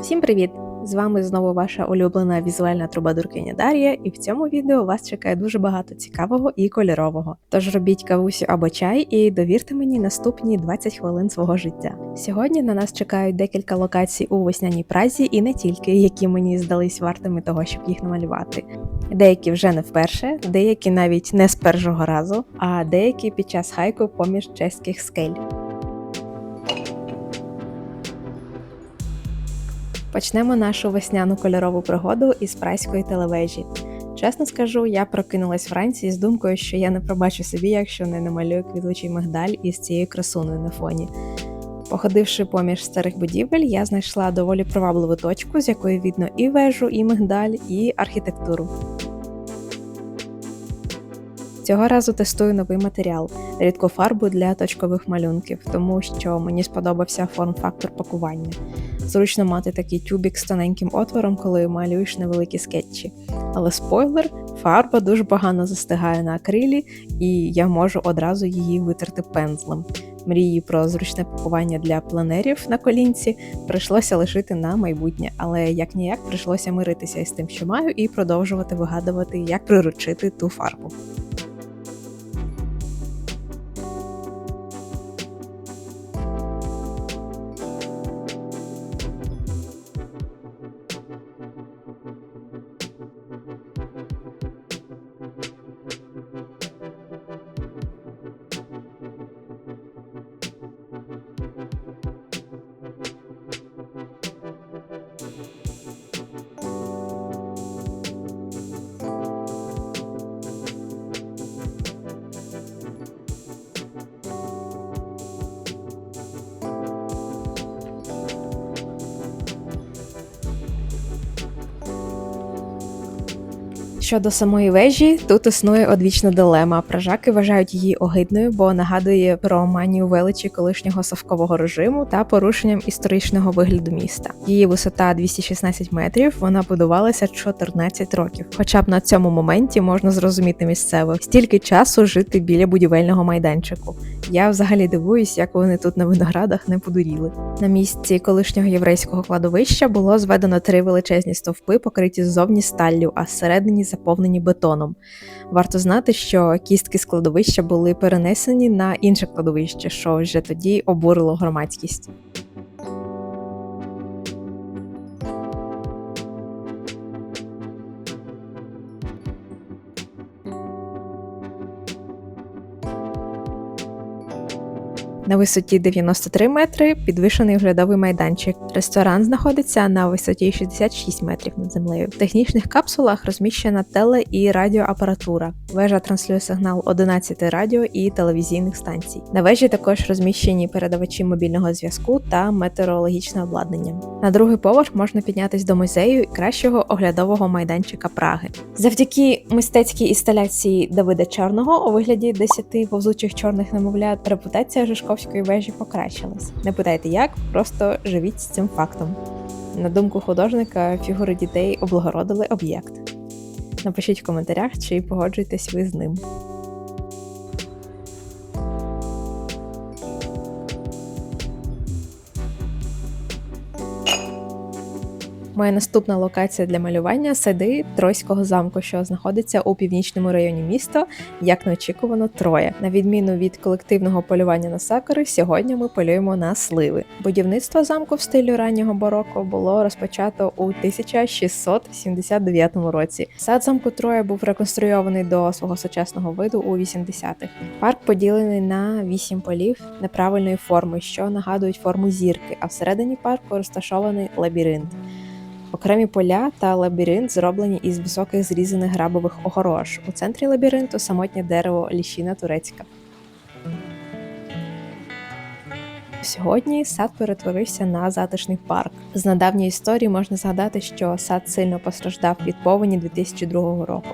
Всім привіт! З вами знову ваша улюблена візуальна трубадуркиня Дар'я, і в цьому відео вас чекає дуже багато цікавого і кольорового. Тож робіть кавусю або чай і довірте мені наступні 20 хвилин свого життя. Сьогодні на нас чекають декілька локацій у весняній празі, і не тільки, які мені здались вартими того, щоб їх намалювати. Деякі вже не вперше, деякі навіть не з першого разу, а деякі під час хайку поміж чеських скель. Почнемо нашу весняну кольорову пригоду із прайської телевежі. Чесно скажу, я прокинулась вранці з думкою, що я не пробачу собі, якщо не намалюю квітучий мигдаль із цією красуною на фоні. Походивши поміж старих будівель, я знайшла доволі привабливу точку, з якої видно і вежу, і мигдаль, і архітектуру. Цього разу тестую новий матеріал рідку фарбу для точкових малюнків, тому що мені сподобався форм-фактор пакування. Зручно мати такий тюбік з тоненьким отвором, коли малюєш невеликі скетчі. Але спойлер, фарба дуже погано застигає на акрилі, і я можу одразу її витерти пензлем. Мрії про зручне пакування для планерів на колінці прийшлося лишити на майбутнє, але як ніяк прийшлося миритися із тим, що маю, і продовжувати вигадувати, як приручити ту фарбу. Щодо самої вежі, тут існує одвічна дилема. Пражаки вважають її огидною, бо нагадує про манію величі колишнього совкового режиму та порушенням історичного вигляду міста. Її висота 216 метрів. Вона будувалася 14 років. Хоча б на цьому моменті можна зрозуміти місцево стільки часу жити біля будівельного майданчику. Я взагалі дивуюсь, як вони тут на виноградах не подуріли. На місці колишнього єврейського кладовища було зведено три величезні стовпи, покриті ззовні сталлю, а зсередині заповнені бетоном. Варто знати, що кістки складовища були перенесені на інше кладовище, що вже тоді обурило громадськість. На висоті 93 метри підвищений оглядовий майданчик. Ресторан знаходиться на висоті 66 метрів над землею. В технічних капсулах розміщена теле і радіоапаратура. Вежа транслює сигнал 11 радіо і телевізійних станцій. На вежі також розміщені передавачі мобільного зв'язку та метеорологічне обладнання. На другий поверх можна піднятися до музею кращого оглядового майданчика Праги. Завдяки мистецькій інсталяції Давида Чорного у вигляді 10 повзучих чорних немовлят репутація Жишковського Покровської вежі покращилась. Не питайте як, просто живіть з цим фактом. На думку художника, фігури дітей облагородили об'єкт. Напишіть в коментарях, чи погоджуєтесь ви з ним. Моя наступна локація для малювання сади Тройського замку, що знаходиться у північному районі міста, як неочікувано, троє. На відміну від колективного полювання на сакури, сьогодні ми полюємо на сливи. Будівництво замку в стилі раннього бароко було розпочато у 1679 році. Сад замку Троя був реконструйований до свого сучасного виду у 80-х. Парк поділений на вісім полів неправильної форми, що нагадують форму зірки, а всередині парку розташований лабіринт. Окремі поля та лабіринт зроблені із високих зрізаних грабових огорож. У центрі лабіринту самотнє дерево ліщина турецька. Сьогодні сад перетворився на затишний парк. З надавньої історії можна згадати, що сад сильно постраждав від повені 2002 року.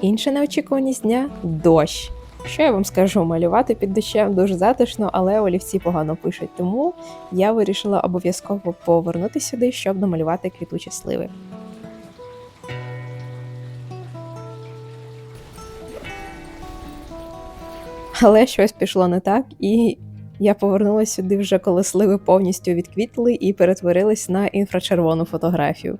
Інша неочікуваність дня дощ. Що я вам скажу, малювати під дощем дуже затишно, але олівці погано пишуть, тому я вирішила обов'язково повернути сюди, щоб намалювати квітучі сливи. Але щось пішло не так, і я повернулася сюди вже коли сливи повністю відквітли і перетворились на інфрачервону фотографію.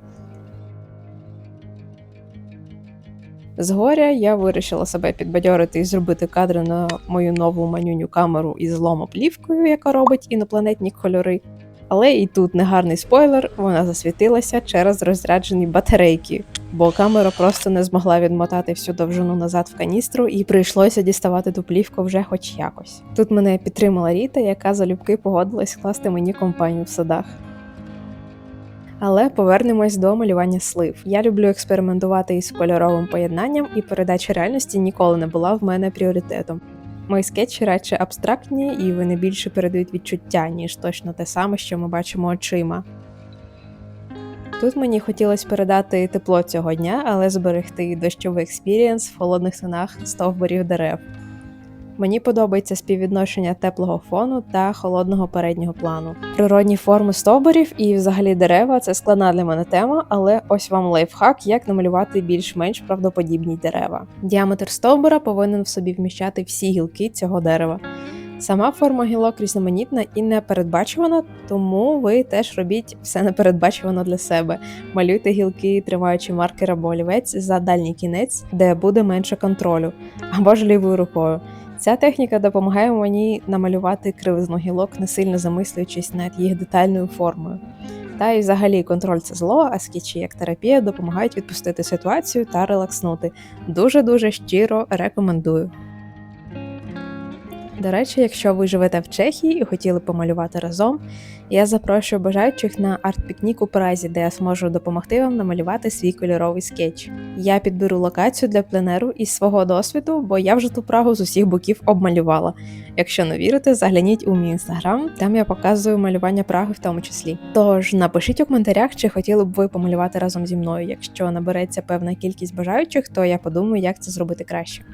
Згоря я вирішила себе підбадьорити і зробити кадри на мою нову манюню камеру із ломоплівкою, яка робить інопланетні кольори. Але і тут негарний спойлер, вона засвітилася через розряджені батарейки, бо камера просто не змогла відмотати всю довжину назад в каністру і прийшлося діставати ту плівку вже хоч якось. Тут мене підтримала Ріта, яка залюбки погодилась класти мені компанію в садах. Але повернемось до малювання слив. Я люблю експериментувати із кольоровим поєднанням, і передача реальності ніколи не була в мене пріоритетом. Мої скетчі радше абстрактні, і вони більше передають відчуття, ніж точно те саме, що ми бачимо очима. Тут мені хотілося передати тепло цього дня, але зберегти дощовий експірієнс в холодних тонах стовбурів дерев. Мені подобається співвідношення теплого фону та холодного переднього плану. Природні форми стовбурів і взагалі дерева це складна для мене тема, але ось вам лайфхак, як намалювати більш-менш правдоподібні дерева. Діаметр стовбура повинен в собі вміщати всі гілки цього дерева. Сама форма гілок різноманітна і непередбачувана, тому ви теж робіть все непередбачувано для себе. Малюйте гілки, тримаючи маркер або олівець за дальній кінець, де буде менше контролю, або ж лівою рукою. Ця техніка допомагає мені намалювати кривизну гілок, не сильно замислюючись над їх детальною формою. Та й взагалі контроль це зло, а скетчі як терапія допомагають відпустити ситуацію та релакснути. Дуже дуже щиро рекомендую. До речі, якщо ви живете в Чехії і хотіли помалювати разом, я запрошую бажаючих на арт-пікнік у Празі, де я зможу допомогти вам намалювати свій кольоровий скетч. Я підберу локацію для пленеру із свого досвіду, бо я вже ту прагу з усіх боків обмалювала. Якщо не вірите, загляніть у мій інстаграм, там я показую малювання Праги в тому числі. Тож напишіть у коментарях, чи хотіли б ви помалювати разом зі мною. Якщо набереться певна кількість бажаючих, то я подумаю, як це зробити краще.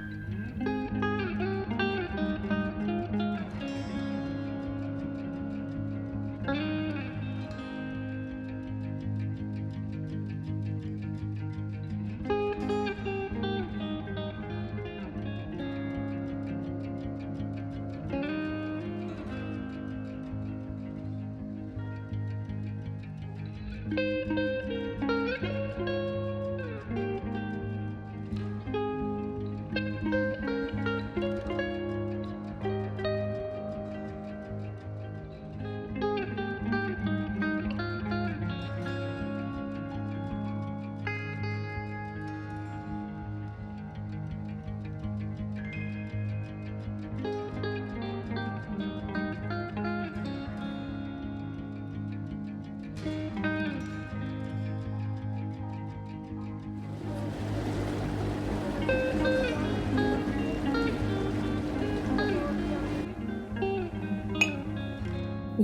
you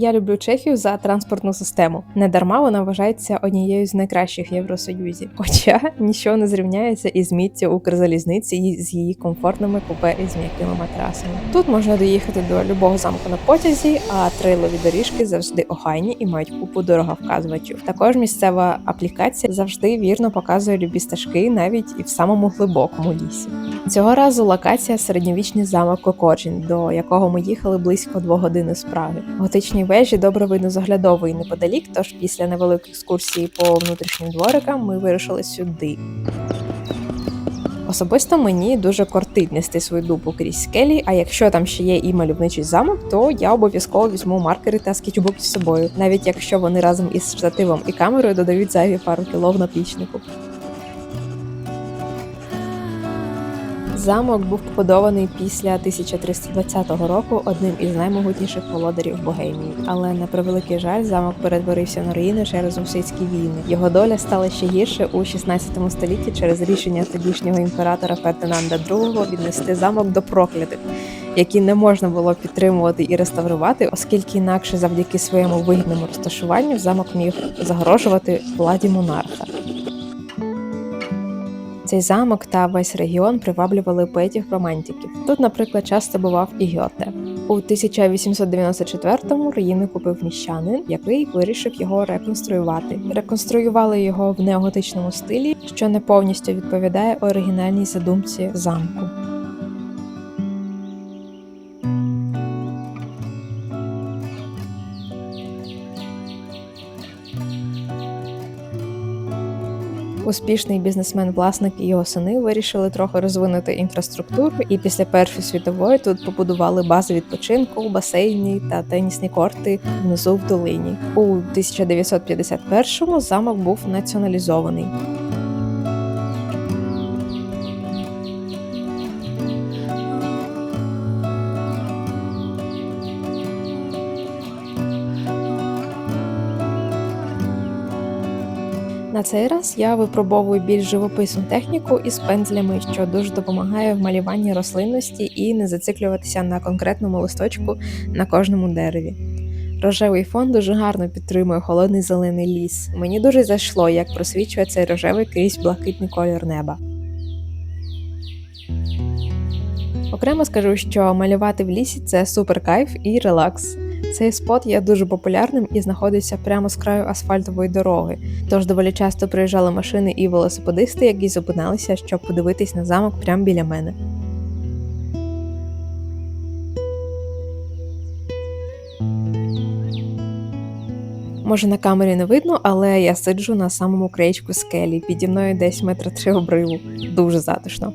Я люблю Чехію за транспортну систему. Недарма вона вважається однією з найкращих в Євросоюзі. Хоча нічого не зрівняється із міттю Укрзалізниці і з її комфортними купе із м'якими матрасами. Тут можна доїхати до любого замку на потязі, а трейлові доріжки завжди охайні і мають купу дороговказувачів. Також місцева аплікація завжди вірно показує любі стежки навіть і в самому глибокому лісі. Цього разу локація середньовічний замок Кокоржін, до якого ми їхали близько двох годин з Праги. Готичні вежі добре видно з оглядової неподалік, тож після невеликої екскурсії по внутрішнім дворикам ми вирушили сюди. Особисто мені дуже кортить нести свою дупу крізь скелі, а якщо там ще є і мальовничий замок, то я обов'язково візьму маркери та скетчбук з собою, навіть якщо вони разом із штативом і камерою додають зайві пару кіло в наплічнику. Замок був побудований після 1320 року одним із наймогутніших володарів Богемії. Але на превеликий жаль, замок перетворився на руїни через русицькі війни. Його доля стала ще гірше у 16 столітті через рішення тодішнього імператора Фердинанда II віднести замок до проклятих. Які не можна було підтримувати і реставрувати, оскільки інакше завдяки своєму вигідному розташуванню замок міг загрожувати владі монарха. Цей замок та весь регіон приваблювали поетів-романтиків. Тут, наприклад, часто бував і Гьоте. У 1894-му руїни купив міщанин, який вирішив його реконструювати. Реконструювали його в неоготичному стилі, що не повністю відповідає оригінальній задумці замку. Успішний бізнесмен-власник і його сини вирішили трохи розвинути інфраструктуру, і після Першої світової тут побудували бази відпочинку, басейні та тенісні корти внизу в долині. У 1951-му замок був націоналізований. На цей раз я випробовую більш живописну техніку із пензлями, що дуже допомагає в малюванні рослинності і не зациклюватися на конкретному листочку на кожному дереві. Рожевий фон дуже гарно підтримує холодний зелений ліс. Мені дуже зайшло, як просвічує цей рожевий крізь блакитний колір неба. Окремо скажу, що малювати в лісі це супер кайф і релакс. Цей спот є дуже популярним і знаходиться прямо з краю асфальтової дороги. Тож доволі часто приїжджали машини і велосипедисти, які зупиналися, щоб подивитись на замок прямо біля мене. Може на камері не видно, але я сиджу на самому краєчку скелі. Піді мною десь метра три обриву. Дуже затишно.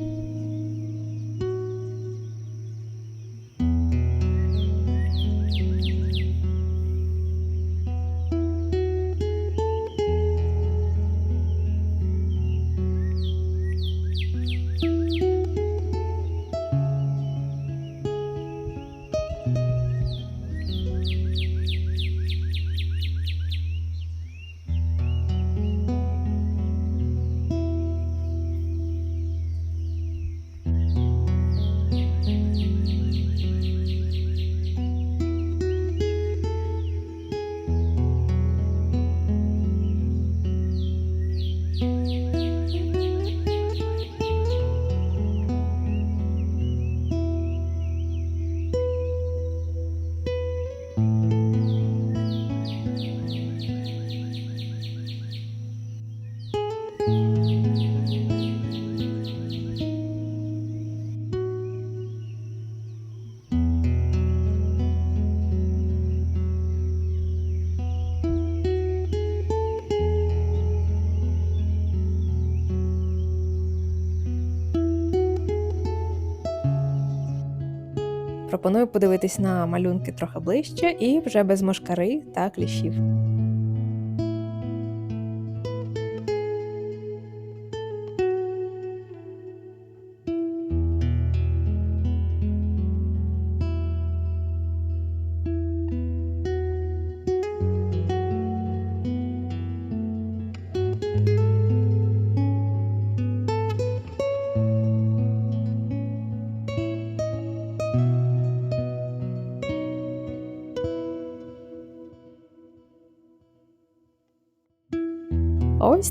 Пропоную подивитись на малюнки трохи ближче і вже без мошкари та кліщів.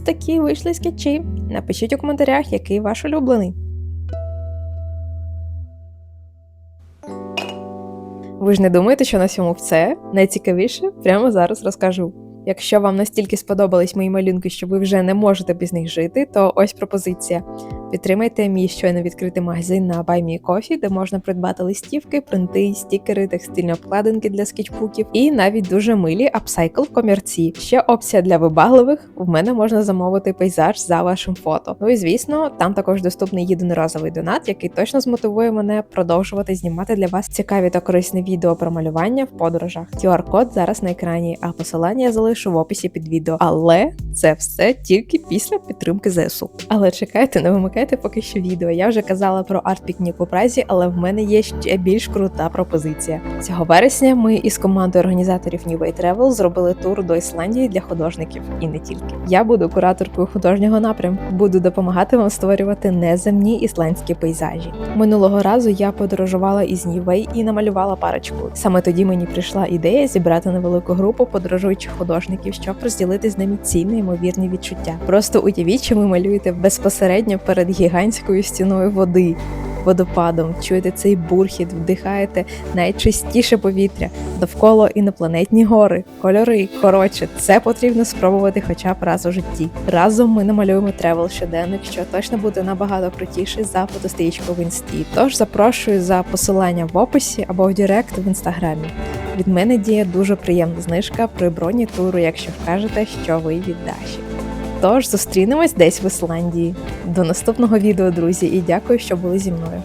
Такі вийшли скетчі. Напишіть у коментарях, який ваш улюблений. Ви ж не думаєте, що на цьому все? Найцікавіше прямо зараз розкажу. Якщо вам настільки сподобались мої малюнки, що ви вже не можете без них жити, то ось пропозиція. Підтримайте мій щойно відкритий магазин на BuyMeCoffee, де можна придбати листівки, принти, стікери, текстильні обкладинки для скетчбуків і навіть дуже милі апсайкл комірці. Ще опція для вибагливих. В мене можна замовити пейзаж за вашим фото. Ну і звісно, там також доступний єдиноразовий донат, який точно змотивує мене продовжувати знімати для вас цікаві та корисні відео про малювання в подорожах. QR-код зараз на екрані, а посилання я залишу в описі під відео. Але це все тільки після підтримки ЗСУ. Але чекайте, не вимикайте поки що відео. Я вже казала про арт-пікнік у Празі, але в мене є ще більш крута пропозиція. Цього вересня ми із командою організаторів New Way Travel зробили тур до Ісландії для художників і не тільки. Я буду кураторкою художнього напрямку, буду допомагати вам створювати неземні ісландські пейзажі. Минулого разу я подорожувала із New Way і намалювала парочку. Саме тоді мені прийшла ідея зібрати невелику групу подорожуючих художників, щоб розділити з ними ці неймовірні відчуття. Просто уявіть, що ви малюєте безпосередньо перед гігантською стіною води. Водопадом чуєте цей бурхіт, вдихаєте найчистіше повітря, довкола інопланетні гори, кольори. Коротше, це потрібно спробувати хоча б раз у житті. Разом ми намалюємо тревел щоденник, що точно буде набагато крутіший за фотострічку в інсті. Тож запрошую за посилання в описі або в Директ в інстаграмі. Від мене діє дуже приємна знижка при броні туру, якщо вкажете, що ви від Даші. Тож зустрінемось десь в Ісландії. До наступного відео, друзі, і дякую, що були зі мною.